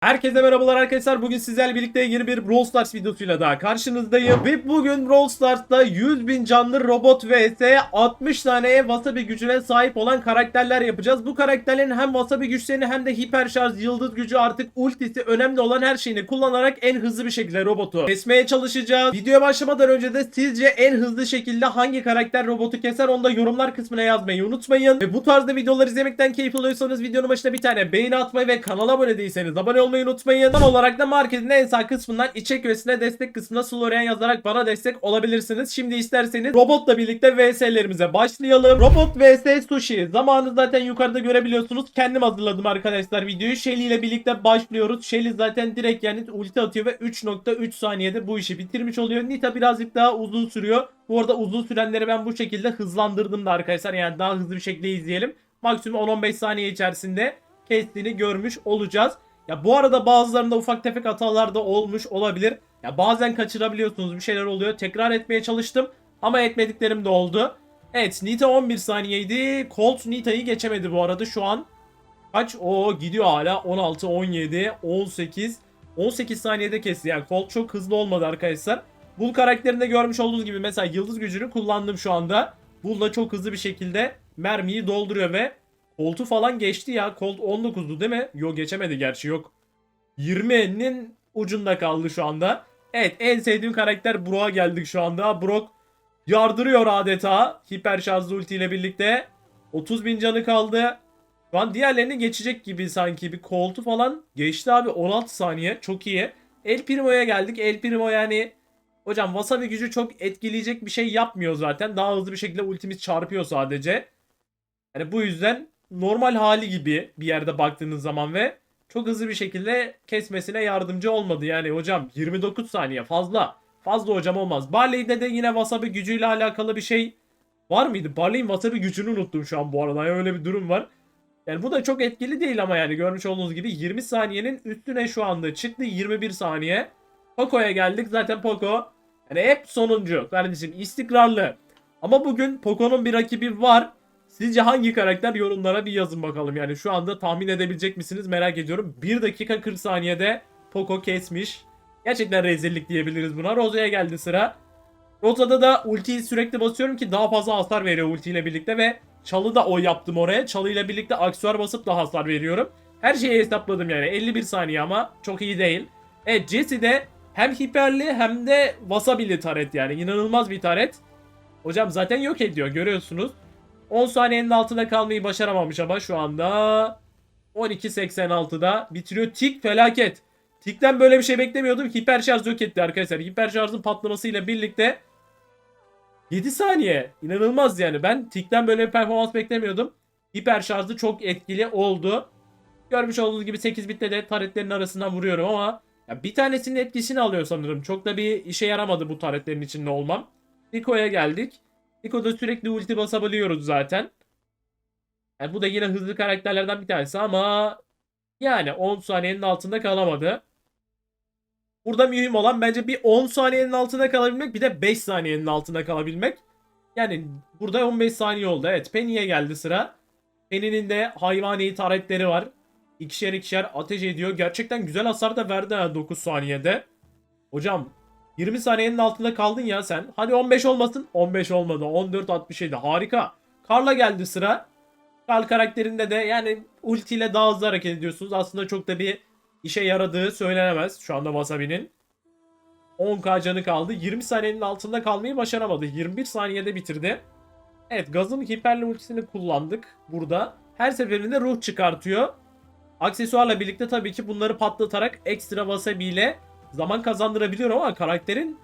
Herkese merhabalar arkadaşlar. Bugün sizlerle birlikte yeni bir Brawl Stars videosuyla daha karşınızdayım. Ve bugün Brawl Stars'ta 100 bin canlı robot vs 60 tane wasabi gücüne sahip olan karakterler yapacağız. Bu karakterlerin hem wasabi güçlerini hem de hiper şarj, yıldız gücü artık ultisi önemli olan her şeyini kullanarak en hızlı bir şekilde robotu kesmeye çalışacağız. Videoya başlamadan önce de sizce en hızlı şekilde hangi karakter robotu keser onu da yorumlar kısmına yazmayı unutmayın. Ve bu tarzda videoları izlemekten keyif alıyorsanız videonun başına bir tane beğeni atmayı ve kanala abone değilseniz abone olmayı unutmayın. Son olarak da marketin en sağ kısmından içerik üyesine destek kısmına Slorian yazarak bana destek olabilirsiniz. Şimdi isterseniz robotla birlikte VS'lerimize başlayalım. Robot vs Sushi. Zamanı zaten yukarıda görebiliyorsunuz. Kendim hazırladım arkadaşlar videoyu. Shelly ile birlikte başlıyoruz. Shelly zaten direkt yani ulti atıyor ve 3.3 saniyede bu işi bitirmiş oluyor. Nita birazcık daha uzun sürüyor. Bu arada uzun sürenleri ben bu şekilde hızlandırdım da arkadaşlar. Yani daha hızlı bir şekilde izleyelim. Maksimum 10-15 saniye içerisinde kestiğini görmüş olacağız. Ya bu arada bazılarında ufak tefek hatalar da olmuş olabilir. Ya bazen kaçırabiliyorsunuz bir şeyler oluyor. Tekrar etmeye çalıştım ama etmediklerim de oldu. Evet Nita 11 saniyeydi. Colt Nita'yı geçemedi bu arada şu an. Kaç? O gidiyor hala. 16, 17, 18. 18 saniyede kesti. Yani Colt çok hızlı olmadı arkadaşlar. Bull karakterinde görmüş olduğunuz gibi mesela yıldız gücünü kullandım şu anda. Bull da çok hızlı bir şekilde mermiyi dolduruyor ve Colt'u falan geçti ya. Colt 19'du değil mi? Yok geçemedi gerçi yok. 20'nin ucunda kaldı şu anda. Evet en sevdiğim karakter Brock'a geldik şu anda. Brock yardırıyor adeta. Hiper şarjlı ulti ile birlikte. 30 bin canı kaldı. Şu an diğerlerini geçecek gibi sanki. Bir Colt'u falan geçti abi. 16 saniye. Çok iyi. El Primo'ya geldik. El Primo yani Hocam Wasabi gücü çok etkileyecek bir şey yapmıyor zaten. Daha hızlı bir şekilde ultimiz çarpıyor sadece. Yani bu yüzden normal hali gibi bir yerde baktığınız zaman ve çok hızlı bir şekilde kesmesine yardımcı olmadı. Yani hocam 29 saniye fazla. Fazla hocam olmaz. Barley'de de yine wasabi gücüyle alakalı bir şey var mıydı? Barley'in wasabi gücünü unuttum şu an bu arada. Yani öyle bir durum var. Yani bu da çok etkili değil ama yani görmüş olduğunuz gibi 20 saniyenin üstüne şu anda çıktı 21 saniye. Poco'ya geldik. Zaten Poco yani hep sonuncu kardeşim istikrarlı. Ama bugün Poco'nun bir rakibi var. Sizce hangi karakter yorumlara bir yazın bakalım. Yani şu anda tahmin edebilecek misiniz merak ediyorum. 1 dakika 40 saniyede Poco kesmiş. Gerçekten rezillik diyebiliriz buna. Rosa'ya geldi sıra. Rosa'da da ultiyi sürekli basıyorum ki daha fazla hasar veriyor ultiyle birlikte ve çalı da o yaptım oraya. Çalı ile birlikte aksuar basıp da hasar veriyorum. Her şeyi hesapladım yani. 51 saniye ama çok iyi değil. Evet Jesse de hem hiperli hem de wasabili taret yani. inanılmaz bir taret. Hocam zaten yok ediyor görüyorsunuz. 10 saniyenin altında kalmayı başaramamış ama şu anda 12.86'da bitiriyor. Tik felaket. Tik'ten böyle bir şey beklemiyordum. Hiper şarj yok etti arkadaşlar. Hiper şarjın patlamasıyla birlikte 7 saniye. İnanılmaz yani. Ben Tik'ten böyle bir performans beklemiyordum. Hiper şarjı çok etkili oldu. Görmüş olduğunuz gibi 8 bitte de taretlerin arasından vuruyorum ama ya bir tanesinin etkisini alıyor sanırım. Çok da bir işe yaramadı bu taretlerin içinde olmam. Rico'ya geldik. Rico'da sürekli ulti basabiliyoruz zaten. Yani bu da yine hızlı karakterlerden bir tanesi ama yani 10 saniyenin altında kalamadı. Burada mühim olan bence bir 10 saniyenin altında kalabilmek bir de 5 saniyenin altında kalabilmek. Yani burada 15 saniye oldu. Evet Penny'e geldi sıra. Penny'nin de hayvani taretleri var. İkişer ikişer ateş ediyor. Gerçekten güzel hasar da verdi ha 9 saniyede. Hocam 20 saniyenin altında kaldın ya sen. Hadi 15 olmasın. 15 olmadı. 14.67 harika. Karla geldi sıra. Karl karakterinde de yani ultiyle daha hızlı hareket ediyorsunuz. Aslında çok da bir işe yaradığı söylenemez şu anda Wasabi'nin. 10k canı kaldı. 20 saniyenin altında kalmayı başaramadı. 21 saniyede bitirdi. Evet gazın hiperli ultisini kullandık burada. Her seferinde ruh çıkartıyor. Aksesuarla birlikte tabii ki bunları patlatarak ekstra wasabi ile zaman kazandırabiliyorum ama karakterin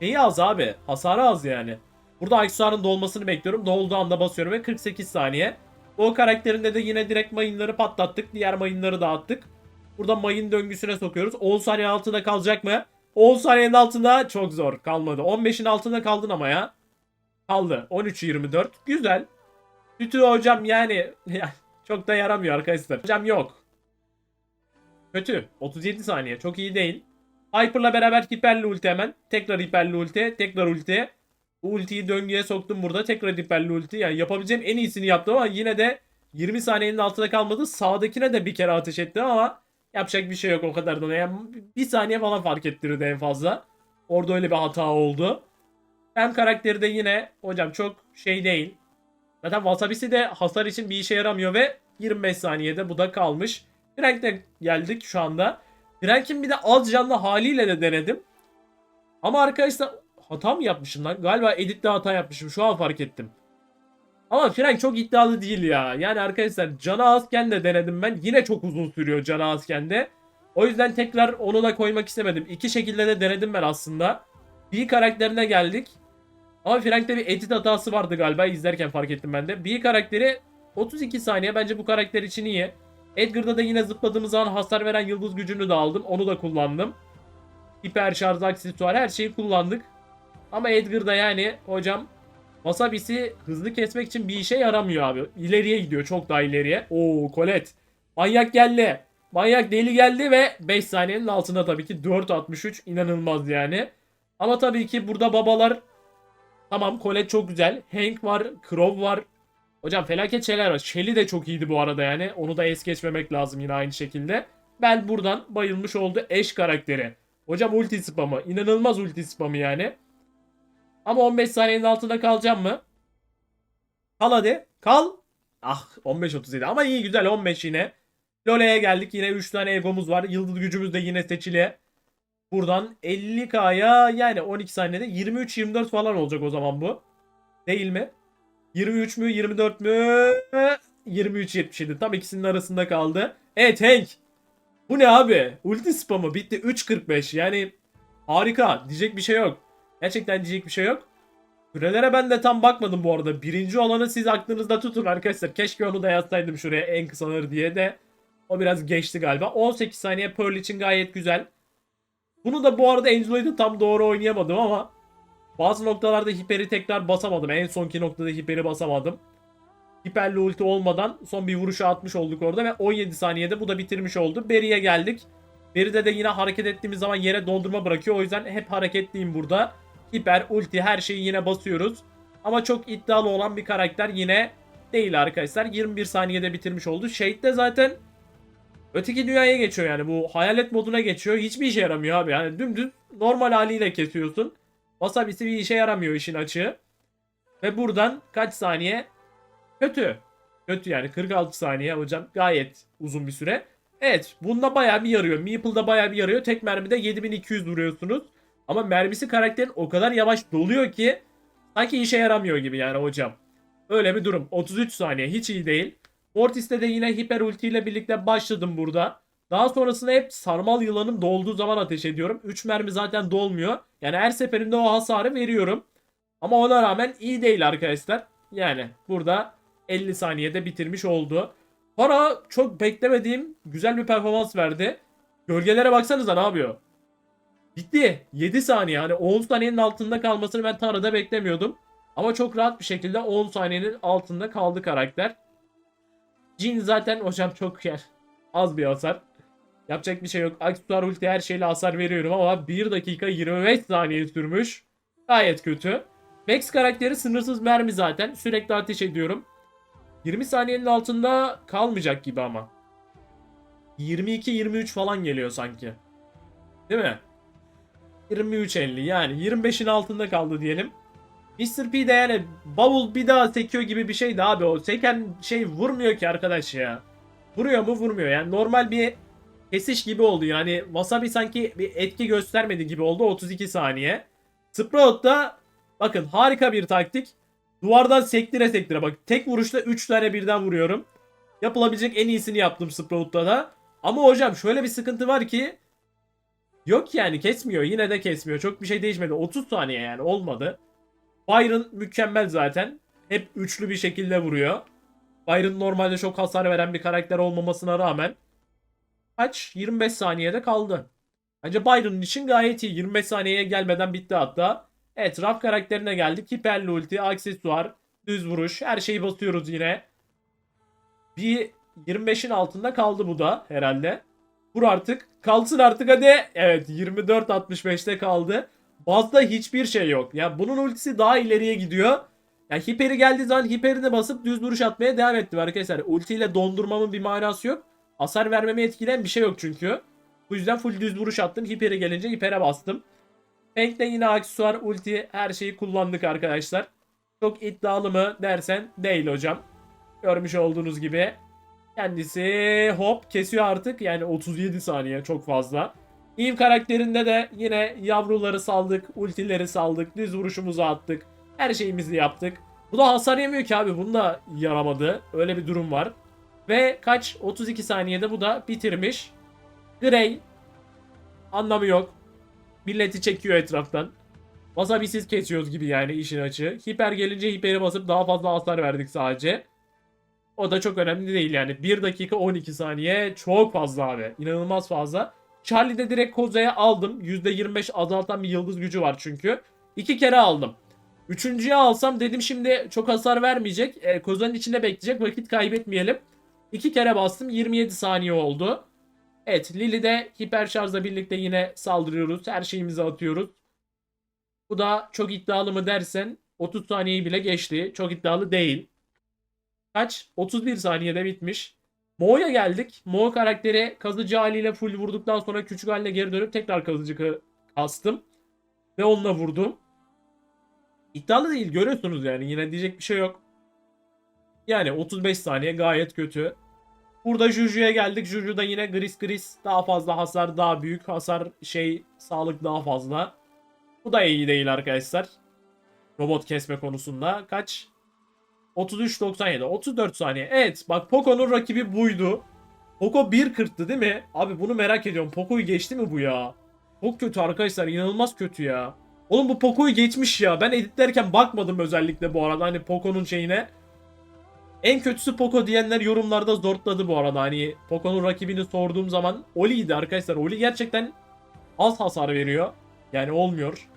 şeyi az abi. Hasarı az yani. Burada aksesuarın dolmasını bekliyorum. Dolduğu anda basıyorum ve 48 saniye. O karakterinde de yine direkt mayınları patlattık. Diğer mayınları dağıttık. Burada mayın döngüsüne sokuyoruz. 10 saniye altında kalacak mı? 10 saniyenin altında çok zor. Kalmadı. 15'in altında kaldın ama ya. Kaldı. 13-24. Güzel. Sütü hocam yani çok da yaramıyor arkadaşlar. Hocam yok. Kötü. 37 saniye. Çok iyi değil. Hyper'la beraber hiperli ulti hemen. Tekrar hiperli ulti. Tekrar ulti. Ultiyi döngüye soktum burada. Tekrar hiperli ulti. Yani yapabileceğim en iyisini yaptım ama yine de 20 saniyenin altında kalmadı. Sağdakine de bir kere ateş ettim ama Yapacak bir şey yok o kadar da. Yani bir saniye falan fark ettirirdi en fazla. Orada öyle bir hata oldu. Hem karakteri de yine hocam çok şey değil. Zaten Wasabi'si de hasar için bir işe yaramıyor ve 25 saniyede bu da kalmış. Frank'te geldik şu anda. Frank'in bir de az canlı haliyle de denedim. Ama arkadaşlar hata mı yapmışım lan? Galiba editte hata yapmışım. Şu an fark ettim. Ama Frank çok iddialı değil ya. Yani arkadaşlar canı azken de denedim ben. Yine çok uzun sürüyor canı azken de. O yüzden tekrar onu da koymak istemedim. İki şekilde de denedim ben aslında. Bir karakterine geldik. Ama Frank'te bir edit hatası vardı galiba. izlerken fark ettim ben de. Bir karakteri 32 saniye bence bu karakter için iyi. Edgar'da da yine zıpladığımız zaman hasar veren yıldız gücünü de aldım. Onu da kullandım. Hiper şarj aksesuar her şeyi kullandık. Ama Edgar'da yani hocam Wasabi'si hızlı kesmek için bir işe yaramıyor abi. İleriye gidiyor çok daha ileriye. Oo Colette. Manyak geldi. Manyak deli geldi ve 5 saniyenin altında tabii ki 4.63 inanılmaz yani. Ama tabii ki burada babalar tamam Colette çok güzel. Hank var, Crow var. Hocam felaket şeyler var. Shelly de çok iyiydi bu arada yani. Onu da es geçmemek lazım yine aynı şekilde. Bel buradan bayılmış oldu eş karakteri. Hocam ulti spamı. inanılmaz ulti spamı yani. Ama 15 saniyenin altında kalacağım mı? Kal hadi. Kal. Ah 15-37 ama iyi güzel 15 yine. Lole'ye geldik. Yine 3 tane egomuz var. Yıldız gücümüz de yine seçili. Buradan 50k'ya yani 12 saniyede 23-24 falan olacak o zaman bu. Değil mi? 23 mü 24 mü? 23-77 tam ikisinin arasında kaldı. Evet Hank. Bu ne abi? Ulti spamı bitti 3.45 yani harika diyecek bir şey yok. Gerçekten diyecek bir şey yok. Sürelere ben de tam bakmadım bu arada. Birinci olanı siz aklınızda tutun arkadaşlar. Keşke onu da yazsaydım şuraya en kısaları diye de. O biraz geçti galiba. 18 saniye Pearl için gayet güzel. Bunu da bu arada Angelo'yu tam doğru oynayamadım ama bazı noktalarda hiperi tekrar basamadım. En sonki noktada hiperi basamadım. Hiperli ulti olmadan son bir vuruşa atmış olduk orada ve 17 saniyede bu da bitirmiş oldu. Beri'ye geldik. Beri'de de yine hareket ettiğimiz zaman yere dondurma bırakıyor. O yüzden hep hareketliyim burada. Hiper, ulti her şeyi yine basıyoruz. Ama çok iddialı olan bir karakter yine değil arkadaşlar. 21 saniyede bitirmiş oldu. Shade de zaten öteki dünyaya geçiyor yani. Bu hayalet moduna geçiyor. Hiçbir işe yaramıyor abi. Yani dümdüz normal haliyle kesiyorsun. Wasabi'si bir işe yaramıyor işin açığı. Ve buradan kaç saniye? Kötü. Kötü yani 46 saniye hocam. Gayet uzun bir süre. Evet bunda bayağı bir yarıyor. Meeple'da bayağı bir yarıyor. Tek mermide 7200 vuruyorsunuz. Ama mermisi karakterin o kadar yavaş doluyor ki sanki işe yaramıyor gibi yani hocam. Öyle bir durum. 33 saniye hiç iyi değil. Mortis'te de yine hiper ulti ile birlikte başladım burada. Daha sonrasında hep sarmal yılanım dolduğu zaman ateş ediyorum. 3 mermi zaten dolmuyor. Yani her seferinde o hasarı veriyorum. Ama ona rağmen iyi değil arkadaşlar. Yani burada 50 saniyede bitirmiş oldu. Para çok beklemediğim güzel bir performans verdi. Gölgelere baksanıza ne yapıyor? Bitti. 7 saniye. Yani 10 saniyenin altında kalmasını ben Tara'da beklemiyordum. Ama çok rahat bir şekilde 10 saniyenin altında kaldı karakter. Jin zaten hocam çok yer. Az bir hasar. Yapacak bir şey yok. Aksesuar ulti her şeyle hasar veriyorum ama 1 dakika 25 saniye sürmüş. Gayet kötü. Max karakteri sınırsız mermi zaten. Sürekli ateş ediyorum. 20 saniyenin altında kalmayacak gibi ama. 22-23 falan geliyor sanki. Değil mi? 23.50 yani 25'in altında kaldı diyelim. Mr. P de yani bavul bir daha sekiyor gibi bir şeydi abi o. Seken şey vurmuyor ki arkadaş ya. Vuruyor mu vurmuyor yani normal bir kesiş gibi oldu yani Wasabi sanki bir etki göstermedi gibi oldu 32 saniye. Sprout da bakın harika bir taktik. Duvardan sektire sektire bak tek vuruşta 3 tane birden vuruyorum. Yapılabilecek en iyisini yaptım Sprout'ta da. Ama hocam şöyle bir sıkıntı var ki Yok yani kesmiyor. Yine de kesmiyor. Çok bir şey değişmedi. 30 saniye yani olmadı. Byron mükemmel zaten. Hep üçlü bir şekilde vuruyor. Byron normalde çok hasar veren bir karakter olmamasına rağmen kaç? 25 saniyede kaldı. Bence Byron için gayet iyi. 25 saniyeye gelmeden bitti hatta. Evet Raf karakterine geldik. Hiperli ulti, aksesuar, düz vuruş. Her şeyi basıyoruz yine. Bir 25'in altında kaldı bu da herhalde. Vur artık. Kalsın artık hadi. Evet 24-65'te kaldı. Bazda hiçbir şey yok. Ya bunun ultisi daha ileriye gidiyor. Ya hiperi geldiği zaman hiperini basıp düz vuruş atmaya devam ettim arkadaşlar. Ultiyle dondurmamın bir manası yok. Hasar vermemi etkileyen bir şey yok çünkü. Bu yüzden full düz vuruş attım. Hiper'e gelince hiper'e bastım. Tank'te yine aksesuar, ulti her şeyi kullandık arkadaşlar. Çok iddialı mı dersen değil hocam. Görmüş olduğunuz gibi. Kendisi hop kesiyor artık. Yani 37 saniye çok fazla. Eve karakterinde de yine yavruları saldık, ultileri saldık, düz vuruşumuzu attık. Her şeyimizi yaptık. Bu da hasar yemiyor ki abi. Bunu da yaramadı. Öyle bir durum var. Ve kaç? 32 saniyede bu da bitirmiş. Grey. Anlamı yok. Milleti çekiyor etraftan. Wasabisiz kesiyoruz gibi yani işin açığı. Hiper gelince hiperi basıp daha fazla hasar verdik sadece. O da çok önemli değil yani. 1 dakika 12 saniye çok fazla abi. İnanılmaz fazla. Charlie'de direkt Koza'ya aldım. %25 azaltan bir yıldız gücü var çünkü. İki kere aldım. Üçüncüye alsam dedim şimdi çok hasar vermeyecek. E, Koza'nın içinde bekleyecek. Vakit kaybetmeyelim. İki kere bastım. 27 saniye oldu. Evet Lily de hiper şarjla birlikte yine saldırıyoruz. Her şeyimizi atıyoruz. Bu da çok iddialı mı dersen 30 saniyeyi bile geçti. Çok iddialı değil. Kaç? 31 saniyede bitmiş. Mo'ya geldik. Mo karakteri kazıcı haliyle full vurduktan sonra küçük haline geri dönüp tekrar kazıcı ka- kastım. Ve onunla vurdum. İddialı değil görüyorsunuz yani yine diyecek bir şey yok. Yani 35 saniye gayet kötü. Burada Juju'ya geldik. Juju da yine gris gris daha fazla hasar daha büyük hasar şey sağlık daha fazla. Bu da iyi değil arkadaşlar. Robot kesme konusunda kaç? 33.97 34 saniye. Evet bak Poco'nun rakibi buydu. Poco 1.40'tı değil mi? Abi bunu merak ediyorum. Poco'yu geçti mi bu ya? Çok kötü arkadaşlar. inanılmaz kötü ya. Oğlum bu Poco'yu geçmiş ya. Ben editlerken bakmadım özellikle bu arada. Hani Poco'nun şeyine. En kötüsü Poco diyenler yorumlarda zortladı bu arada. Hani Poco'nun rakibini sorduğum zaman Oli'ydi arkadaşlar. Oli gerçekten az hasar veriyor. Yani olmuyor.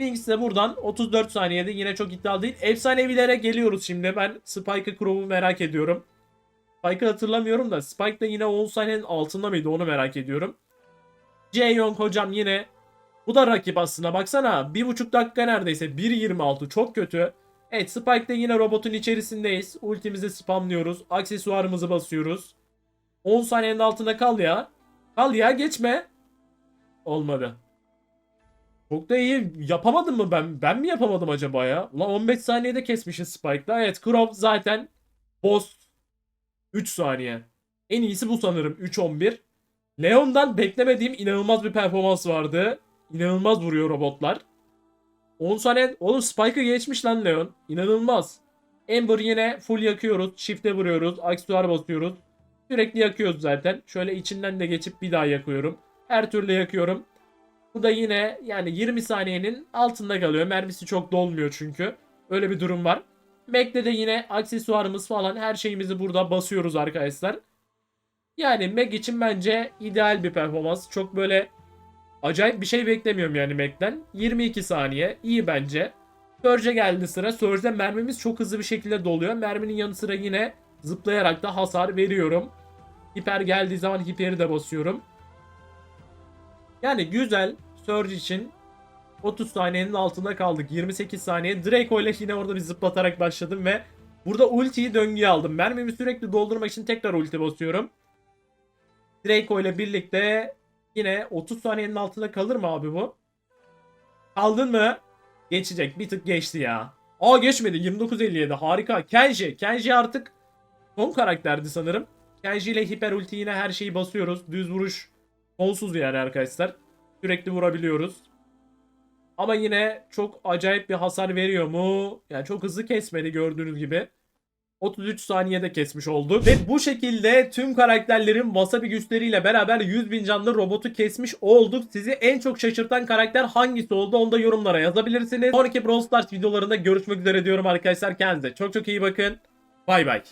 Binks de buradan 34 saniyede yine çok iddialı değil. Efsanevilere geliyoruz şimdi. Ben Spike'ı Crow'u merak ediyorum. Spike'ı hatırlamıyorum da Spike de yine 10 saniyenin altında mıydı onu merak ediyorum. Jaeyoung hocam yine bu da rakip aslında baksana 1.5 dakika neredeyse 1.26 çok kötü. Evet Spike'de yine robotun içerisindeyiz. Ultimizi spamlıyoruz. Aksesuarımızı basıyoruz. 10 saniyenin altında kal ya. Kal ya geçme. Olmadı. Çok da iyi yapamadım mı ben? Ben mi yapamadım acaba ya? Ulan 15 saniyede kesmişiz Spike'da. Evet Crow zaten boss 3 saniye. En iyisi bu sanırım 3-11. Leon'dan beklemediğim inanılmaz bir performans vardı. İnanılmaz vuruyor robotlar. 10 saniye... Oğlum Spike'ı geçmiş lan Leon. İnanılmaz. Ember yine full yakıyoruz. Shift'e vuruyoruz. Aksesuar basıyoruz. Sürekli yakıyoruz zaten. Şöyle içinden de geçip bir daha yakıyorum. Her türlü yakıyorum. Bu da yine yani 20 saniyenin altında kalıyor. Mermisi çok dolmuyor çünkü. Öyle bir durum var. Mac'de de yine aksesuarımız falan her şeyimizi burada basıyoruz arkadaşlar. Yani Mac için bence ideal bir performans. Çok böyle acayip bir şey beklemiyorum yani Mac'den. 22 saniye iyi bence. Surge'e geldi sıra. Surge'de mermimiz çok hızlı bir şekilde doluyor. Merminin yanı sıra yine zıplayarak da hasar veriyorum. Hiper geldiği zaman hiperi de basıyorum. Yani güzel. Surge için 30 saniyenin altında kaldık. 28 saniye. Draco ile yine orada bir zıplatarak başladım ve burada ultiyi döngüye aldım. Mermimi sürekli doldurmak için tekrar ulti basıyorum. Draco ile birlikte yine 30 saniyenin altında kalır mı abi bu? Kaldın mı? Geçecek. Bir tık geçti ya. Aa geçmedi. 29.57 harika. Kenji. Kenji artık son karakterdi sanırım. Kenji ile hiper ulti yine her şeyi basıyoruz. Düz vuruş sonsuz yani arkadaşlar. Sürekli vurabiliyoruz. Ama yine çok acayip bir hasar veriyor mu? Yani çok hızlı kesmedi gördüğünüz gibi. 33 saniyede kesmiş olduk. Ve bu şekilde tüm karakterlerin wasabi güçleriyle beraber 100 bin canlı robotu kesmiş olduk. Sizi en çok şaşırtan karakter hangisi oldu onu da yorumlara yazabilirsiniz. Sonraki Brawl Stars videolarında görüşmek üzere diyorum arkadaşlar. Kendinize çok çok iyi bakın. Bay bay.